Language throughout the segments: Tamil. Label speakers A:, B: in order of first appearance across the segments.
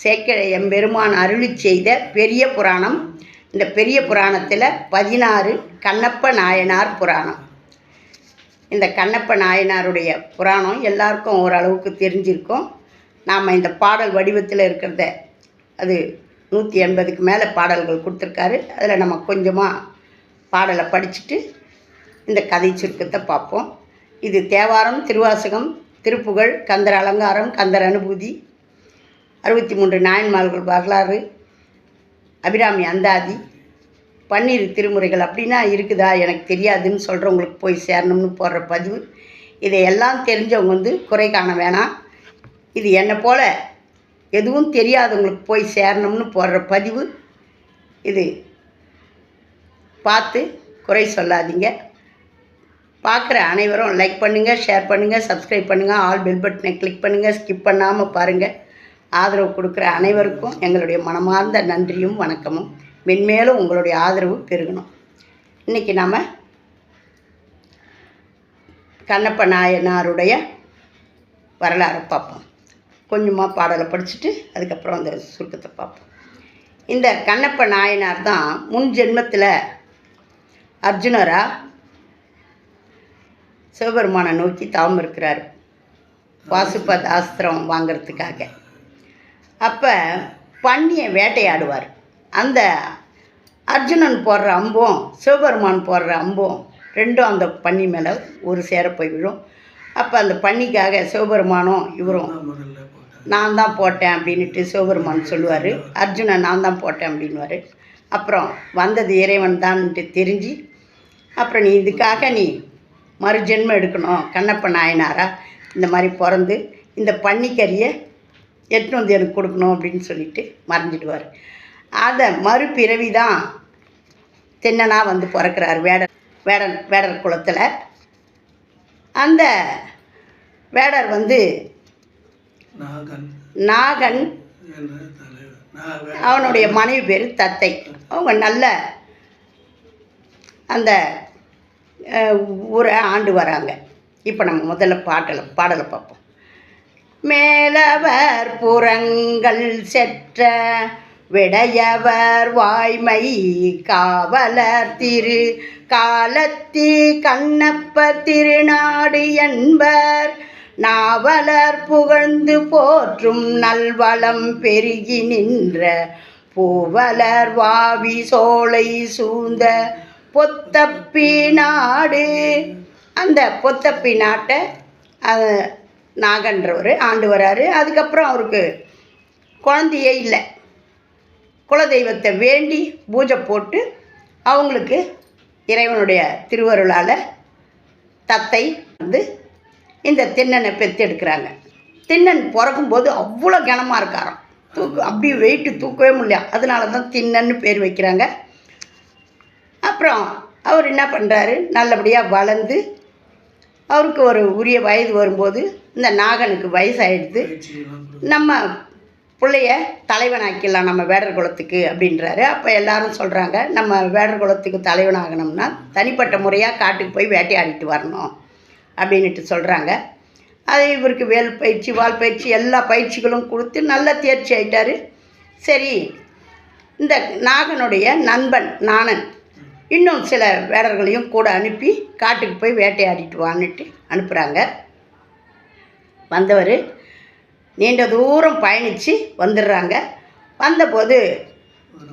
A: சேக்கிழ எம்பெருமான் அருளி செய்த பெரிய புராணம். இந்த பெரிய புராணத்தில் பதினாறு கண்ணப்ப நாயனார் புராணம். இந்த கண்ணப்ப நாயனாருடைய புராணம் எல்லாருக்கும் ஓரளவுக்கு தெரிஞ்சிருக்கும். நாம் இந்த பாடல் வடிவத்தில் இருக்கிறத அது நூற்றி எண்பதுக்கு மேலே பாடல்கள் கொடுத்துருக்காரு. அதில் நம்ம கொஞ்சமாக பாடலை படிச்சுட்டு இந்த கதை சுருக்கத்தை பார்ப்போம். இது தேவாரம் திருவாசகம் திருப்புகழ் கந்தர் அலங்காரம் கந்தர் அனுபூதி அறுபத்தி மூன்று நாயன்மார்கள் வரலாறு அபிராமி அந்தாதி பன்னீர் திருமுறைகள் அப்படின்னா இருக்குதா? எனக்கு தெரியாதுன்னு சொல்கிறவங்களுக்கு போய் சேரணும்னு போடுற பதிவு. இதையெல்லாம் தெரிஞ்சவங்க வந்து குறை காண வேணாம். இது என்னை போல் எதுவும் தெரியாதவங்களுக்கு போய் சேரணும்னு போடுற பதிவு. இது பார்த்து குறை சொல்லாதீங்க. பார்க்குற அனைவரும் லைக் பண்ணுங்கள் ஷேர் பண்ணுங்கள் சப்ஸ்கிரைப் பண்ணுங்கள் ஆல் பெல் பட்டனை கிளிக் பண்ணுங்கள் ஸ்கிப் பண்ணாமல் பாருங்கள் ஆதரவு கொடுக்குற அனைவருக்கும் எங்களுடைய மனமார்ந்த நன்றியும் வணக்கமும். மென்மேலும் உங்களுடைய ஆதரவு பெருகணும். இன்றைக்கி நாம் கண்ணப்ப நாயனாருடைய வரலாறை பார்ப்போம். கொஞ்சமாக பாடலை படிச்சுட்டு அதுக்கப்புறம் அந்த சுருக்கத்தை பார்ப்போம். இந்த கண்ணப்ப நாயனார் தான் முன் ஜென்மத்தில் அர்ஜுனரா சிவபெருமானை நோக்கி தவம் இருக்கிறார். பாசுபத் ஆஸ்திரம் வாங்கிறதுக்காக. அப்போ பன்னியை வேட்டையாடுவார். அந்த அர்ஜுனன் போடுற அம்பும் சிவபெருமான் போடுற அம்பும் ரெண்டும் அந்த பன்னி மேலே ஒரு சேர போய் விழும். அப்போ அந்த பன்னிக்காக சிவபெருமானும் இவரும் நான் தான் போட்டேன் அப்படின்ட்டு சிவபெருமான் சொல்லுவார். அர்ஜுனன் நான் தான் போட்டேன் அப்படின்வார் அப்புறம் வந்தது இறைவன் தான்ட்டு தெரிஞ்சு அப்புறம் நீ இதுக்காக நீ மறுஜென்மம் எடுக்கணும் கண்ணப்ப நாயனாரா? இந்த மாதிரி பிறந்து இந்த பன்னிக்கறியை எட்டுன்னு வந்து எனக்கு கொடுக்கணும் அப்படின்னு சொல்லிட்டு மறைஞ்சிடுவார் அதை மறுபிறவி தான் தென்னனாக வந்து பிறக்கிறார் வேடர் வேடர் வேடர் குலத்தில் அந்த வேடர் வந்து
B: நாகன்
A: அவனுடைய மனைவி பேர் தத்தை. அவங்க நல்ல அந்த ஊரை ஆண்டு வராங்க. இப்போ நம்ம முதல்ல பாட்டலை பாடலை பார்ப்போம். மேலவர் புறங்கள் செற்ற விடையவர் வாய்மை காவலர் திரு காலத்தி கண்ணப்ப திருநாடு என்பர். நாவலர் புகழ்ந்து போற்றும் நல்வளம் பெருகி நின்ற பூவலர் வாவி சோலை சூழ்ந்த பொத்தப்பி நாடு. அந்த பொத்தப்பி நாட்டை நாகன்றவர் ஆண்டு வராரு. அதுக்கப்புறம் அவருக்கு குழந்தையே இல்லை. குலதெய்வத்தை வேண்டி பூஜை போட்டு அவங்களுக்கு இறைவனுடைய திருவருளால் தத்தை வந்து இந்த தின்னனை பெற்றெடுக்கிறாங்க தின்னன் பிறக்கும்போது அவ்வளோ கனமாக இருக்காராம். தூக்கு அப்படியே வெயிட்டு தூக்கவே முடியல. அதனால தான் திண்ணன்னு பேர் வைக்கிறாங்க. அப்புறம் அவர் என்ன பண்ணுறாரு நல்லபடியாக வளர்ந்து அவருக்கு ஒரு உரிய வயது வரும்போது இந்த நாகனுக்கு வயசாயிடுது நம்ம பிள்ளைய தலைவனாக்கிடலாம் நம்ம வேடர் குலத்துக்கு அப்படின்றாரு. அப்போ எல்லாரும் சொல்கிறாங்க நம்ம வேடர் குலத்துக்கு தலைவனாகணும்னா தனிப்பட்ட முறையாக காட்டுக்கு போய் வேட்டையாடிட்டு வரணும் அப்படின்ட்டு சொல்கிறாங்க அது இவருக்கு வேல் பயிற்சி வால் பயிற்சி எல்லா பயிற்சிகளும் கொடுத்து நல்ல தேர்ச்சி ஆயிட்டாரு. சரி இந்த நாகனுடைய நண்பன் நாணன் இன்னும் சில வேடர்களையும் கூட அனுப்பி காட்டுக்கு போய் வேட்டையாடிட்டு வான்னுட்டு அனுப்புகிறாங்க வந்தவர் நீண்ட தூரம் பயணித்து வந்துடுறாங்க. வந்தபோது
B: ஒரு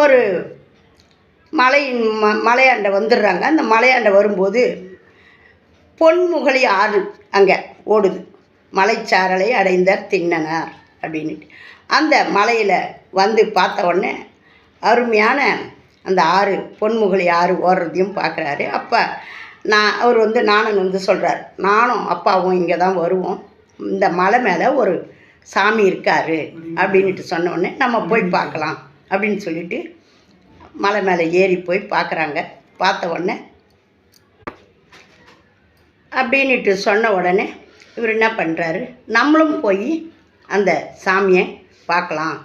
A: ஒரு மலையின் ம மலையாண்டை வந்துடுறாங்க. அந்த மலையாண்டை வரும்போது பொன்முகலி ஆறு அங்கே ஓடுது. மலைச்சாரலை அடைந்தார் திண்ணனார் அப்படின்னுட்டு. அந்த மலையில் வந்து பார்த்த உடனே அருமையான அந்த ஆறு பொன்முகலி ஆறு ஓடுறதையும் பார்க்குறாரு. அப்போ நான் அவர் வந்து நாணன் வந்து சொல்கிறார் நானும் அப்பாவும் இங்கே தான் வருவோம். இந்த மலை மேலே ஒரு சாமி இருக்காரு அப்படின்ட்டு சொன்ன உடனே நம்ம போய் பார்க்கலாம் அப்படின்னு சொல்லிட்டு மலை மேலே ஏறி போய் பார்க்குறாங்க. பார்த்த உடனே அப்படின்ட்டு சொன்ன உடனே இவர் என்ன பண்ணுறாரு நம்மளும் போய் அந்த சாமியை பார்க்கலாம்.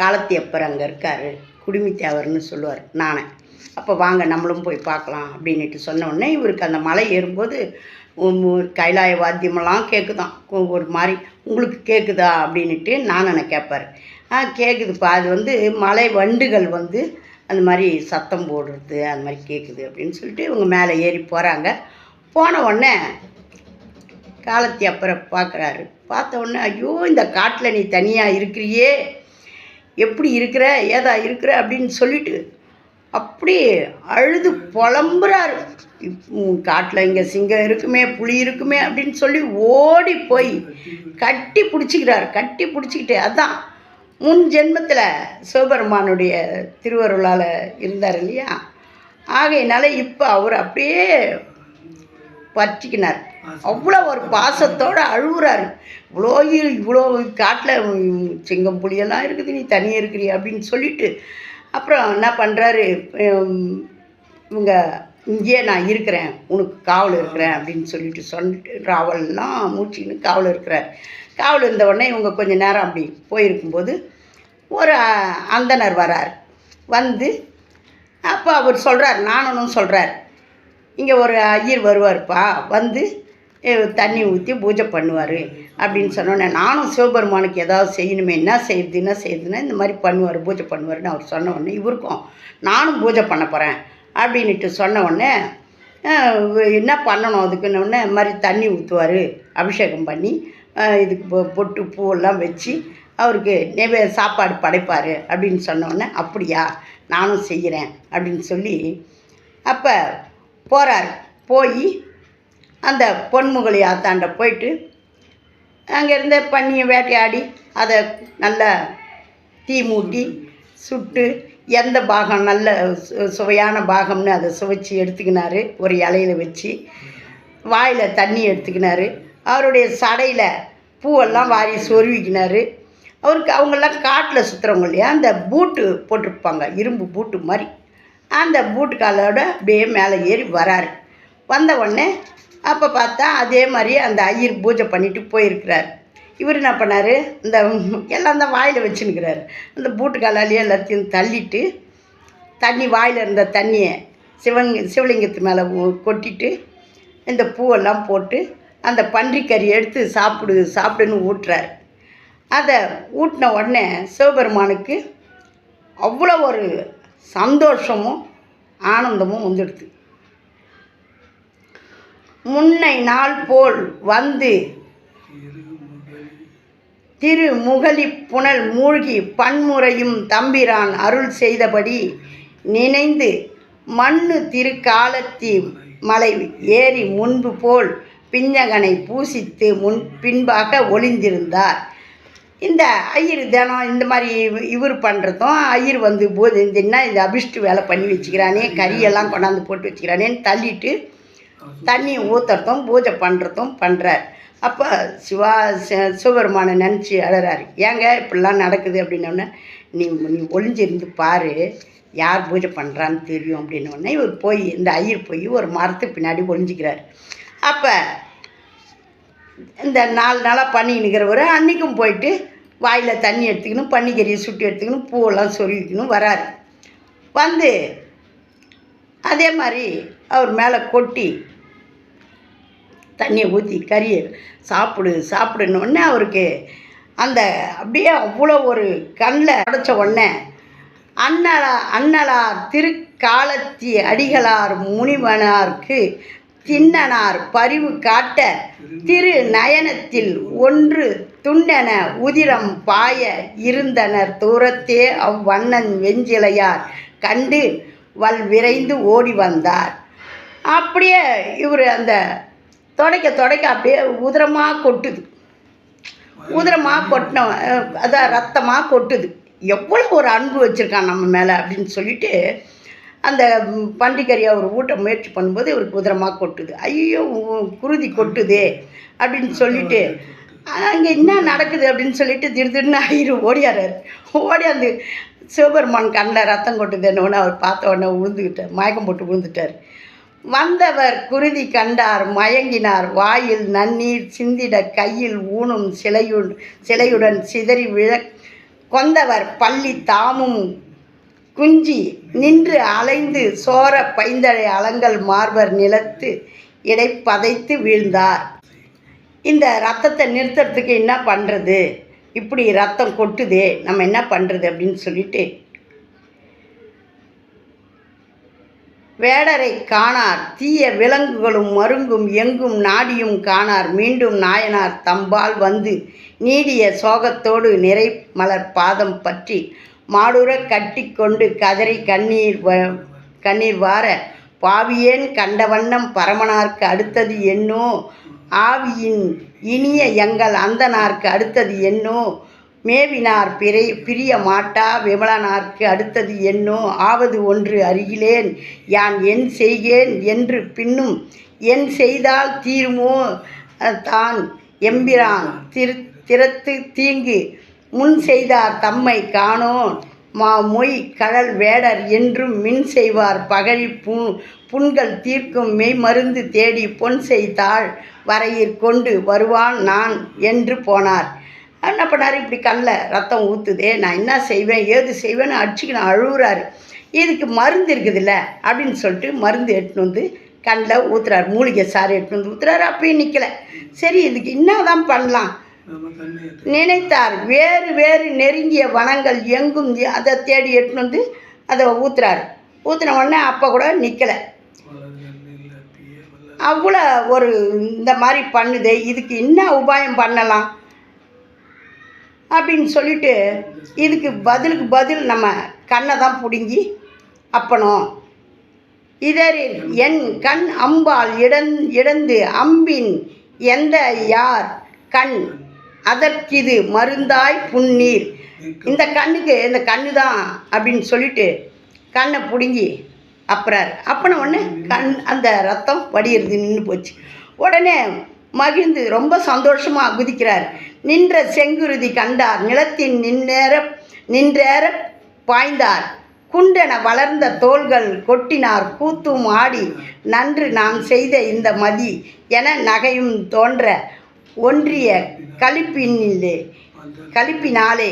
A: காலத்தியப்பர் அங்கே இருக்கார். குடுமி சொல்லுவார் நானே. அப்போ வாங்க நம்மளும் போய் பார்க்கலாம் அப்படின்ட்டு சொன்ன உடனே இவருக்கு அந்த மலை ஏறும்போது ஒரு கைலாய வாத்தியமெல்லாம் கேட்குதான் ஒரு மாதிரி உங்களுக்கு கேட்குதா அப்படின்ட்டு நானனை கேட்பார் ஆ கேட்குதுப்பா அது வந்து மலை வண்டுகள் வந்து அந்த மாதிரி சத்தம் போடுறது அந்த மாதிரி கேட்குது அப்படின்னு சொல்லிட்டு இவங்க மேலே ஏறி போகிறாங்க போன உடனே காலத்தி அப்புறம் பார்க்குறாரு பார்த்த உடனே ஐயோ இந்த காட்டில் நீ தனியாக இருக்கிறியே. எப்படி இருக்கிற ஏதா இருக்கிற அப்படின்னு சொல்லிட்டு அப்படி அழுது புலம்புறாரு. காட்டில் இங்கே சிங்கம் இருக்குமே புலி இருக்குமே அப்படின்னு சொல்லி ஓடி போய் கட்டி பிடிச்சிக்கிறாரு. கட்டி பிடிச்சிக்கிட்டு அதான் முன் ஜென்மத்தில் சிவபெருமானுடைய திருவருளால் இருந்தார் இல்லையா? ஆகையினால இப்போ அவர் அப்படியே பற்றிக்கினார். அவ்வளோ ஒரு பாசத்தோடு அழுகுறாரு இவ்வளோ இவ்வளோ காட்டில் சிங்கம் புலியெல்லாம் இருக்குது நீ தனியாக இருக்கிறி அப்படின்னு சொல்லிட்டு அப்புறம் என்ன பண்ணுறாரு இவங்க இங்கேயே நான் இருக்கிறேன் உனக்கு காவல் இருக்கிறேன் அப்படின்னு சொல்லிட்டு சொல்லிட்டு ராவல்லாம் மூச்சின்னு காவல் இருக்கிறார். காவல் இருந்த உடனே இவங்க கொஞ்சம் நேரம் அப்படி போயிருக்கும்போது ஒரு அந்தனர் அந்தணர் வரார். வந்து அப்போ அவர் சொல்கிறார் நானும் சொல்கிறார் இங்கே ஒரு ஐயர் வருவார்ப்பா. வந்து தண்ணி ஊற்றி பூஜை பண்ணுவார் அப்படின்னு சொன்னோன்னே நானும் சிவபெருமானுக்கு ஏதாவது செய்யணுமே என்ன செய்யுது என்ன செய்யுதுன்னா இந்த மாதிரி பண்ணுவார் பூஜை பண்ணுவார்னு அவர் சொன்ன உடனே இவருக்கும் நானும் பூஜை பண்ண போகிறேன் அப்படின்ட்டு சொன்ன உடனே என்ன பண்ணணும் அதுக்குன்னு உடனே இந்த மாதிரி தண்ணி ஊற்றுவார் அபிஷேகம் பண்ணி இதுக்கு பொட்டு பூவெல்லாம் வச்சு அவருக்கு நெவே சாப்பாடு படைப்பார் அப்படின்னு சொன்னோடனே அப்படியா நானும் செய்கிறேன் அப்படின்னு சொல்லி அப்போ போகிறார் போய் அந்த பொன்முகலி ஆத்தாண்ட போயிட்டு அங்கேருந்து பண்ணியை வேட்டையாடி அதை நல்லா தீ மூட்டி சுட்டு எந்த பாகம் நல்ல சு- சுவையான பாகம்னு அதை சுவைச்சி எடுத்துக்கினாரு. ஒரு இலையில வச்சு வாயில் தண்ணி எடுத்துக்கினாரு. அவருடைய சடையில் பூவெல்லாம் வாரி சொருவிக்கினாரு. அவருக்கு அவங்கெல்லாம் காட்டில் சுற்றுறவங்க இல்லையா அந்த பூட்டு போட்டிருப்பாங்க இரும்பு பூட்டு மாதிரி. அந்த பூட்டு காலோட அப்படியே மேலே ஏறி வராரு. வந்த உடனே அப்போ பார்த்தா அதே மாதிரி அந்த ஐயர் பூஜை பண்ணிட்டு போயிருக்கிறார். இவர் என்ன பண்ணார்? இந்த எல்லாம் தான் வாயில் வச்சுன்னுக்கிறாரு. அந்த பூட்டு காலாலேயே எல்லாத்தையும் தள்ளிட்டு தண்ணி வாயில் இருந்த தண்ணியை சிவங் சிவலிங்கத்து மேலே கொட்டிட்டு இந்த பூவெல்லாம் போட்டு அந்த பன்றிக்கறி எடுத்து சாப்பிடு சாப்பிடுன்னு ஊட்டுறார். அதை ஊட்டின உடனே சிவபெருமானுக்கு அவ்வளோ ஒரு சந்தோஷமும் ஆனந்தமும் வந்துடுது. முன்னை நாள் போல் வந்து திரு முகலி புனல் மூழ்கி பன்முறையும் தம்பிரான் அருள் செய்தபடி நினைந்து மண்ணு திருக்காலத்தி மலை ஏறி முன்பு போல் பிஞ்சகனை பூசித்து முன் பின்பாக ஒளிந்திருந்தார். இந்த ஐயர் தினம் இந்த மாதிரி இவர் பண்ணுறதும் ஐயர் வந்து போது இந்த இது அபிஷ்டு வேலை பண்ணி வச்சுக்கிறானே கறியெல்லாம் கொண்டாந்து போட்டு வச்சுக்கிறானேன்னு தள்ளிட்டு தண்ணி ஊற்றுறதும் பூஜை பண்ணுறதும் பண்ணுறார் அப்போ சிவா சிவபெருமானை நினச்சி அழறாரு. ஏங்க இப்படிலாம் நடக்குது அப்படின்னோடனே நீ நீ ஒளிஞ்சிருந்து பாரு யார் பூஜை பண்ணுறான்னு தெரியும் அப்படின்னோடனே இவர் போய் இந்த ஐயர் போய் ஒரு மரத்துக்கு பின்னாடி ஒளிஞ்சிக்கிறார். அப்போ இந்த நாலு நாளாக பண்ணிக்கினுக்கிறவர் அன்றைக்கும் போயிட்டு வாயில் தண்ணி எடுத்துக்கணும் பன்னிக்கறியை சுட்டி எடுத்துக்கணும் பூவெல்லாம் சொல்லிக்கணும் வராரு. வந்து அதே மாதிரி அவர் மேலே கொட்டி தண்ணியை ஊற்றி கறியை சாப்பிடு சாப்பிடுன அவருக்கு அந்த அப்படியே அவ்வளோ ஒரு கண்ணில் அடைச்ச உடனே அண்ணலா அண்ணலார் திருக்காலத்தி அடிகளார் முனிவனார்க்கு தின்னனார் பரிவு காட்ட திரு நயனத்தில் ஒன்று துண்ணென உதிரம் பாய இருந்தனர் தூரத்தே அவ்வண்ணன் வெஞ்சிலையார் கண்டு வல் விரைந்து ஓடி வந்தார். அப்படியே இவர் அந்த துடைக்க துடைக்க அப்படியே உதிரமாக கொட்டுது. உதிரமாக கொட்டின அதான் ரத்தமாக கொட்டுது. எவ்வளோ ஒரு அன்பு வச்சுருக்கான் நம்ம மேலே அப்படின்னு சொல்லிட்டு அந்த ம், பன்றிக்கறியை அவர் ஊட்ட முயற்சி பண்ணும்போது இவருக்கு உதிரமாக கொட்டுது. ஐயோ குருதி கொட்டுதே அப்படின்னு சொல்லிட்டு அங்கே என்ன நடக்குது அப்படின்னு சொல்லிட்டு திடீர்னு ஐயரு ஓடியாராரு ஓடியாந்து சிவபெருமான் கண்ணில் ரத்தம் கொட்டுதுன்னு அவர் பார்த்த உடனே விழுந்துக்கிட்டார் மயக்கம் போட்டு விழுந்துட்டார் வந்தவர் குருதி கண்டார் மயங்கினார். வாயில் நன்னீர் சிந்திட கையில் ஊனும் சிலையு சிலையுடன் சிதறி விழ கொந்தவர் பள்ளி தாமும் குஞ்சி நின்று அலைந்து சோர பைந்தழை அலங்கல் மார்பர் நிலத்து இடை பதைத்து வீழ்ந்தார். இந்த ரத்தத்தை நிறுத்துறதுக்கு என்ன பண்ணுறது இப்படி ரத்தம் கொட்டுதே நம்ம என்ன பண்ணுறது அப்படின்னு சொல்லிட்டு வேடரை காணார். தீய விலங்குகளும் மருங்கும் எங்கும் நாடியும் காணார். மீண்டும் நாயனார் தம்பால் வந்து நீடிய சோகத்தோடு நிறை மலர் பாதம் பற்றி மாடுற கட்டிக்கொண்டு கதறி கண்ணீர் வ கண்ணீர் வார பாவியேன் கண்ட வண்ணம் பரமனார்க்கு அடுத்தது என்னோ? ஆவியின் இனிய எங்கள் அந்தனார்க்கு அடுத்தது என்னோ? மேவினார் பிறை பிரிய மாட்டா விமலனார்க்கு அடுத்தது என்னோ? ஆவது ஒன்று அறிகிலேன் யான் என் செய்கேன் என்று பின்னும் என் செய்தால் தீருமோ? தான் எம்பிரான் திரு திறத்து தீங்கு. முன் செய்தார் தம்மை காணோன் மா மொய் கடல் வேடர் என்றும் மின் செய்வார் பகழி பூ புண்கள் தீர்க்கும் மெய் மருந்து தேடி பொன் செய்தாள் வரையிற் கொண்டு வருவான் நான் என்று போனார். என்ன பண்ணார்? இப்படி கண்ணில் ரத்தம் ஊற்றுதே நான் என்ன செய்வேன்? ஏது செய்வேன்னு அடிச்சுக்கின்னு அழுகுறாரு. இதுக்கு மருந்து இருக்குதுல்ல அப்படின்னு சொல்லிட்டு மருந்து எடுத்துன்னு வந்து கண்ணில் ஊற்றுறாரு மூலிகை சாறு எடுத்துன்னு வந்து ஊற்றுறாரு அப்பயும் நிற்கலை சரி இதுக்கு என்னதான் பண்ணலாம்? நினைத்தார். வேறு வேறு நெருங்கிய வனங்கள் எங்கும் அதை தேடி எடுத்துன்னு வந்து அதை ஊற்றுறாரு ஊற்றின உடனே அப்போ கூட நிற்கலை அவ்வளோ ஒரு இந்த மாதிரி பண்ணுதே. இதுக்கு என்ன உபாயம் பண்ணலாம்? அப்படின்னு சொல்லிட்டு இதுக்கு பதிலுக்கு பதில் நம்ம கண்ணை தான் பிடுங்கி அப்பணும். இதரில் என் கண் அம்பால் இடந் இடந்து அம்பின் எந்த யார் கண்? அதற்கிது மருந்தாய் புன்னீர் இந்த கண்ணுக்கு இந்த கண்ணு தான் அப்படின்னு சொல்லிட்டு கண்ணை பிடுங்கி அப்புறார். அப்பன உடனே கண் அந்த ரத்தம் வடியிறது நின்று போச்சு. உடனே மகிழ்ந்து ரொம்ப சந்தோஷமாக குதிக்கிறார். நின்ற செங்குருதி கண்டார். நிலத்தின் நின்னேற நின்றேற பாய்ந்தார். குண்டென வளர்ந்த தோள்கள் கொட்டினார். கூத்தும் ஆடி நன்று நாம் செய்த இந்த மதி என நகையும் தோன்ற ஒன்றிய களிப்பினிலே கழிப்பினாலே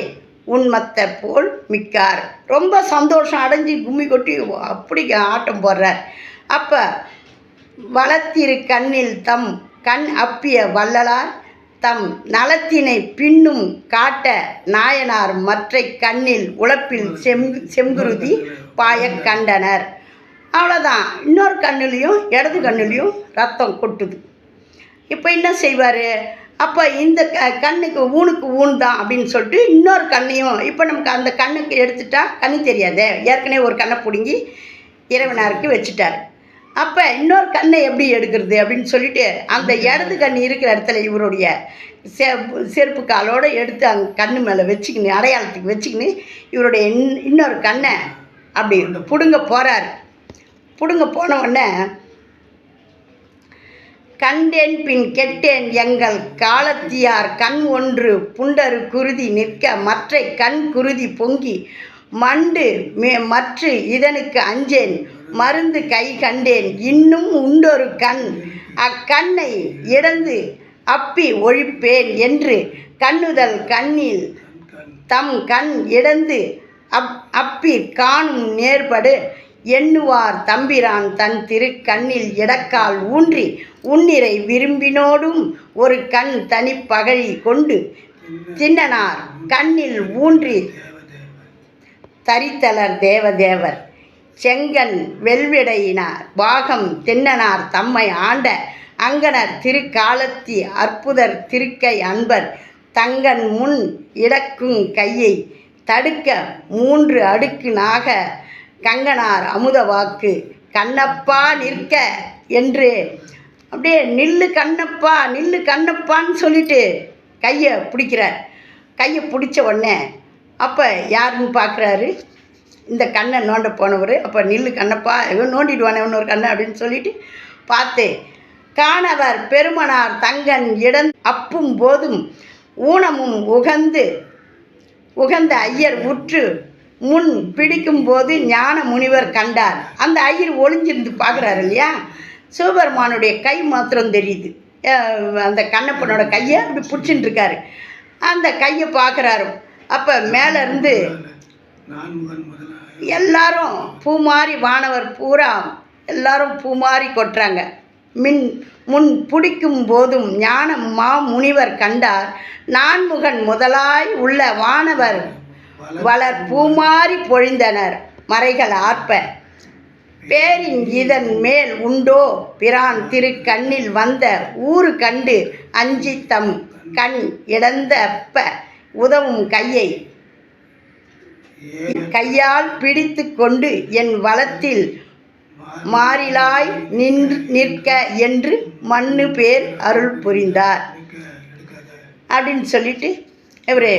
A: உன்மத்த போல் மிக்கார். ரொம்ப சந்தோஷம் அடைஞ்சு கும்மி கொட்டி அப்படி ஆட்டம் போடுறார். அப்போ வளத்திரு கண்ணில் தம் கண் அப்பிய வள்ளலார். தம் நலத்தினை பின்னும் காட்ட நாயனார் மற்றை கண்ணில் உழப்பில் செம் செங்குருதி பாயக் கண்டனர். அவ்வளோதான் இன்னொரு கண்ணுலேயும் இடது கண்ணுலேயும் ரத்தம் கொட்டுது. இப்போ என்ன செய்வார்? அப்போ இந்த க கண்ணுக்கு ஊனுக்கு ஊன் தான் அப்படின்னு சொல்லிட்டு இன்னொரு கண்ணையும் இப்போ நமக்கு அந்த கண்ணுக்கு எடுத்துட்டா கண்ணு தெரியாதே. ஏற்கனவே ஒரு கண்ணை பிடுங்கி இறைவனாருக்கு வச்சுட்டார். அப்போ இன்னொரு கண்ணை எப்படி எடுக்கிறது அப்படின்னு சொல்லிட்டு அந்த இடது கண் இருக்கிற இடத்துல இவருடைய செ செருப்பு காலோடு எடுத்து அங்கே கண்ணு மேலே வச்சுக்கின்னு அடையாளத்துக்கு வச்சுக்கின்னு இவருடைய இன் இன்னொரு கண்ணை அப்படி பிடுங்க போகிறாரு பிடுங்க போன உடனே கண்டேன் பின் கெட்டேன் எங்கள் காலத்தியார் கண் ஒன்று புண்டரு குருதி நிற்க மற்றை கண் குருதி பொங்கி மண்டு மே மற்று இதனுக்கு அஞ்சேன் மருந்து கை கண்டேன். இன்னும் உண்டொரு கண். அக்கண்ணை இடந்து அப்பி ஒழிப்பேன் என்று கண்ணுதல் கண்ணில் தம் கண் இடந்து அப் அப்பி காணும் நேர்படு எண்ணுவார் தம்பிரான் தன் திருக்கண்ணில் இடக்கால் ஊன்றி உன்னிரை விரும்பினோடும் ஒரு கண் தனிப்பகழி கொண்டு தின்னனார். கண்ணில் ஊன்றி தரித்தலர் தேவதேவர் செங்கன் வெல்விடையினார். பாகம் தென்னனார் தம்மை ஆண்ட அங்கனர் திருக்காலத்தி அற்புதர் திருக்கை அன்பர். தங்கன் முன் இடக்குங் கையை தடுக்க மூன்று அடுக்கு நாக கங்கனார் அமுத வாக்கு. கண்ணப்பா நிற்க என்று. அப்படியே நில்லு கண்ணப்பா நில்லு கண்ணப்பான்னு சொல்லிட்டு கையை பிடிக்கிறார். கையை பிடிச்ச உடனே அப்போ யாருன்னு பார்க்குறாரு இந்த கண்ணை நோண்ட போனவர் அப்போ நில்லு கண்ணப்பா இவன் நோண்டிடுவானே இன்னொரு கண்ணை அப்படின்னு சொல்லிட்டு பார்த்து. காணவர் பெருமனார் தங்கன் இடம் அப்பும் போதும் ஊனமும் உகந்து உகந்த ஐயர் உற்று முன் பிடிக்கும்போது ஞான முனிவர் கண்டார். அந்த ஐயர் ஒளிஞ்சிருந்து பார்க்குறாரு இல்லையா? சிவபெருமானுடைய கை மாத்திரம் தெரியுது. அந்த கண்ணப்பனோட கையை அப்படி பிடிச்சின்னு இருக்காரு. அந்த கையை பார்க்குறாரு. அப்போ மேலேருந்து
B: நான் முதல்
A: எல்லாரும் பூ பூமாரி வானவர் பூரா எல்லாரும் பூமாரி கொட்டுறாங்க. மின் முன் பிடிக்கும் போதும் ஞான மா முனிவர் கண்டார். நான்முகன் முதலாய் உள்ள வானவர் வளர் பூமாறி பொழிந்தனர். மறைகள் ஆர்ப்ப. பேரின் இதன் மேல் உண்டோ? பிரான் திரு கண்ணில் வந்த ஊரு கண்டு அஞ்சி தம் கண் இழந்தப்ப உதவும் கையை கையால் பிடித்து கொண்டு என் வளத்தில் மாறிலாய் நின்று நிற்க என்று மண்ணு பேர் அருள் புரிந்தார். அப்படின்னு சொல்லிட்டு இவர்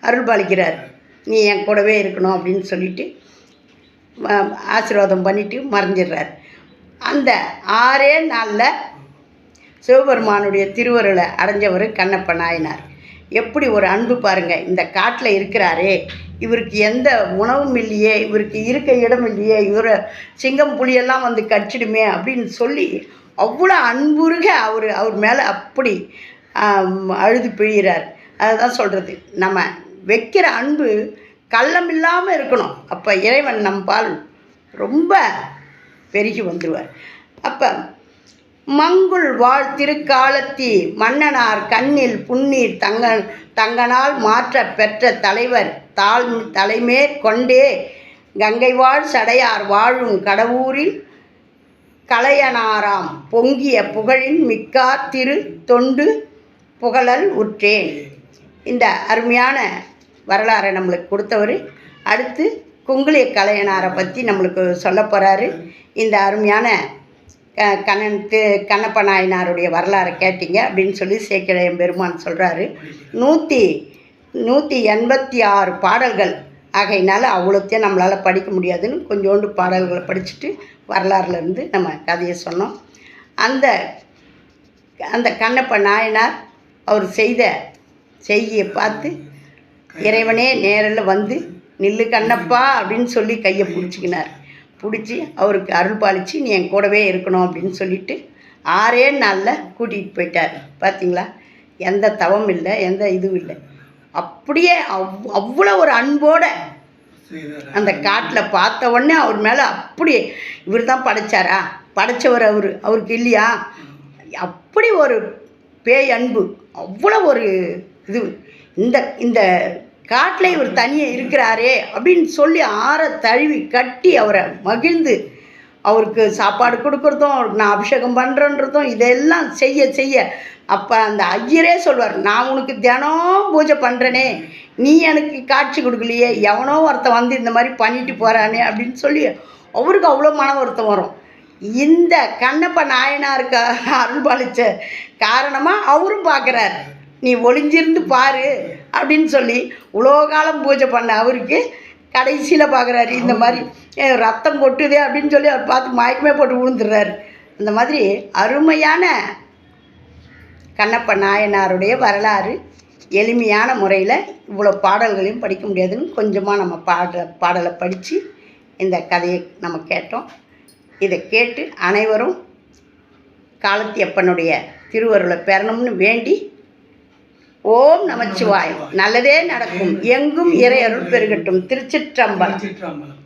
A: அருள் பாலிக்கிறார். நீ என் கூடவே இருக்கணும் அப்படின்னு சொல்லிட்டு ஆசீர்வாதம் பண்ணிட்டு மறைஞ்சிடுறார். அந்த ஆறே நாளில் சிவபெருமானுடைய திருவருளை அடைஞ்சவர் கண்ணப்ப நாயனார். எப்படி ஒரு அன்பு பாருங்கள் இந்த காட்டில் இருக்கிறாரே இவருக்கு எந்த உணவும் இல்லையே இவருக்கு இருக்க இடம் இல்லையே இவரை சிங்கம் புலியெல்லாம் வந்து கடிச்சிடுமே அப்படின்னு சொல்லி அவ்வளோ அன்புருக அவர் அவர் மேலே அப்படி அழுது பிழிகிறார் அதுதான் சொல்கிறது நம்ம வைக்கிற அன்பு கள்ளம் இல்லாமல் இருக்கணும். அப்போ இறைவன் நம் பால் ரொம்ப பெருகி வந்துடுவார் அப்போ மங்குள் வாழ் திருக்காலத்தி மன்னனார் கண்ணில் புன்னீர் தங்க தங்கனால் மாற்ற பெற்ற தலைவர் தாழ் தலைமேற் கொண்டே கங்கை வாழ் சடையார் வாழும் கடவுரில் கலையனாராம் பொங்கிய புகழின் மிக்கா திரு தொண்டு புகழல் உற்றேன். இந்த அருமையான வரலாறை நம்மளுக்கு கொடுத்தவர். அடுத்து குங்குளிய கலையனாரை பற்றி நம்மளுக்கு சொல்ல போகிறாரு இந்த அருமையான கண்ணன் தி கண்ணப்ப நாயனாருடைய வரலாறை கேட்டீங்க அப்படின்னு சொல்லி சேக்கிழையம் பெருமான் சொல்கிறாரு நூற்றி நூற்றி எண்பத்தி ஆறு பாடல்கள் ஆகையினால அவ்வளோத்தையும் நம்மளால் படிக்க முடியாதுன்னு கொஞ்சோண்டு பாடல்களை படிச்சுட்டு வரலாறுலேருந்து நம்ம கதையை சொன்னோம். அந்த அந்த கண்ணப்ப நாயனார் அவர் செய்த செய்தியை பார்த்து இறைவனே நேரில் வந்து நில்லு கண்ணப்பா அப்படின்னு சொல்லி கையை பிடிச்சிக்கினார். பிடிச்சி அவருக்கு அருள் பாலிச்சு நீ என் கூடவே இருக்கணும் அப்படின்னு சொல்லிட்டு ஆறே நாளில் கூட்டிகிட்டு போயிட்டார். பார்த்தீங்களா எந்த தவம் இல்லை எந்த இதுவும் இல்லை. அப்படியே அவ் அவ்வளோ ஒரு அன்போட அந்த காட்டில் பார்த்த உடனே அவர் மேலே அப்படியே இவர் தான் படைச்சாரா? படைச்சவர் அவர். அவருக்கு இல்லையா? அப்படி ஒரு பேய் அன்பு. அவ்வளோ ஒரு இது. இந்த இந்த காட்டில் இவர் தனியாக இருக்கிறாரே அப்படின்னு சொல்லி ஆற தழுவி கட்டி அவரை மகிழ்ந்து அவருக்கு சாப்பாடு கொடுக்குறதும் அவருக்கு நான் அபிஷேகம் பண்ணுறன்றதும் இதெல்லாம் செய்ய செய்ய. அப்போ அந்த ஐயரே சொல்வார் நான் உனக்கு தினம் பூஜை பண்ணுறேனே நீ எனக்கு காட்சி கொடுக்கலையே. எவனோ ஒருத்தன் வந்து இந்த மாதிரி பண்ணிட்டு போகிறானே அப்படின்னு சொல்லி அவருக்கு அவ்வளோ மன வருத்தம் வரும். இந்த கண்ணப்ப நாயனாருக்கு அருள் பாலிச்ச காரணமாக அவரும் பார்க்குறாரு நீ ஒளிஞ்சிருந்து பாரு அப்படின்னு சொல்லி உலோ காலம் பூஜை பண்ண அவருக்கு கடைசியில் பார்க்குறாரு இந்த மாதிரி ரத்தம் கொட்டுதே அப்படின்னு சொல்லி அவர் பார்த்து மயக்கமே போட்டு விழுந்துடுறாரு. அந்த மாதிரி அருமையான கண்ணப்ப நாயனாருடைய வரலாறு எளிமையான முறையில் இவ்வளோ பாடல்களையும் படிக்க முடியாதுன்னு கொஞ்சமாக நம்ம பாடுற பாடலை படித்து இந்த கதையை நம்ம கேட்டோம். இதை கேட்டு அனைவரும் காலத்தியப்பனுடைய திருவருளை பெறணும்னு வேண்டி ஓம் நமச்சிவாயம். நல்லதே நடக்கும். எங்கும் இறை அருள் பெருகட்டும். திருச்சிற்றம்பலம்.
B: சிற்றம்பலம்